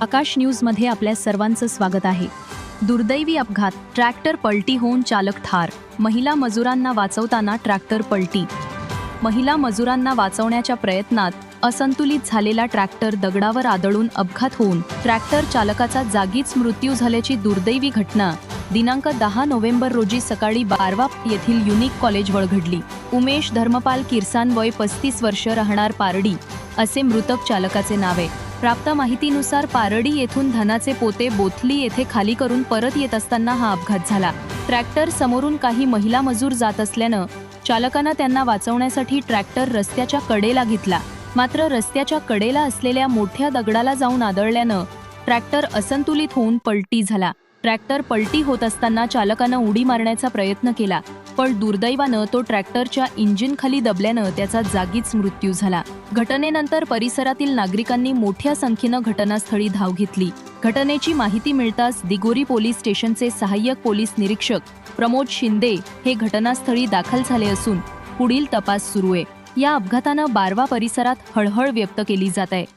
आकाश न्यूजमध्ये आपल्या सर्वांचं स्वागत आहे. दुर्दैवी अपघात ट्रॅक्टर पलटी होऊन चालक ठार महिला मजुरांना वाचवताना ट्रॅक्टर पलटी. महिला मजुरांना वाचवण्याच्या प्रयत्नात असंतुलित झालेला ट्रॅक्टर दगडावर आदळून अपघात होऊन ट्रॅक्टर चालकाचा जागीच मृत्यू झाल्याची दुर्दैवी घटना दिनांक दहा नोव्हेंबर रोजी सकाळी बारवा येथील युनिक कॉलेजवर घडली. उमेश धर्मपाल किरसान वय पस्तीस वर्ष राहणार पारडी असे मृतक चालकाचे नाव आहे. प्राप्त माहितीनुसार पारडी येथून धनाचे पोते बोथली येथे खाली करून परत येत असताना हा अपघात झाला. ट्रॅक्टर समोरून काही महिला मजूर जात असल्यानं चालकानं त्यांना वाचवण्यासाठी ट्रॅक्टर रस्त्याच्या कडेला घेतला. मात्र रस्त्याच्या कडेला असलेल्या मोठ्या दगडाला जाऊन आदळल्यानं ट्रॅक्टर असंतुलित होऊन पलटी झाला. ट्रॅक्टर पलटी होत असताना चालकानं उडी मारण्याचा प्रयत्न केला. पण दुर्दैवानं तो ट्रॅक्टरच्या इंजिन खाली दबल्यानं त्याचा जागीच मृत्यू झाला. घटनेनंतर परिसरातील नागरिकांनी मोठ्या संख्येनं घटनास्थळी धाव घेतली. घटनेची माहिती मिळताच दिगोरी पोलीस स्टेशनचे सहाय्यक पोलीस निरीक्षक प्रमोद शिंदे हे घटनास्थळी दाखल झाले असून पुढील तपास सुरू आहे. या अपघातानं बारवा परिसरात हळहळ व्यक्त केली जात आहे.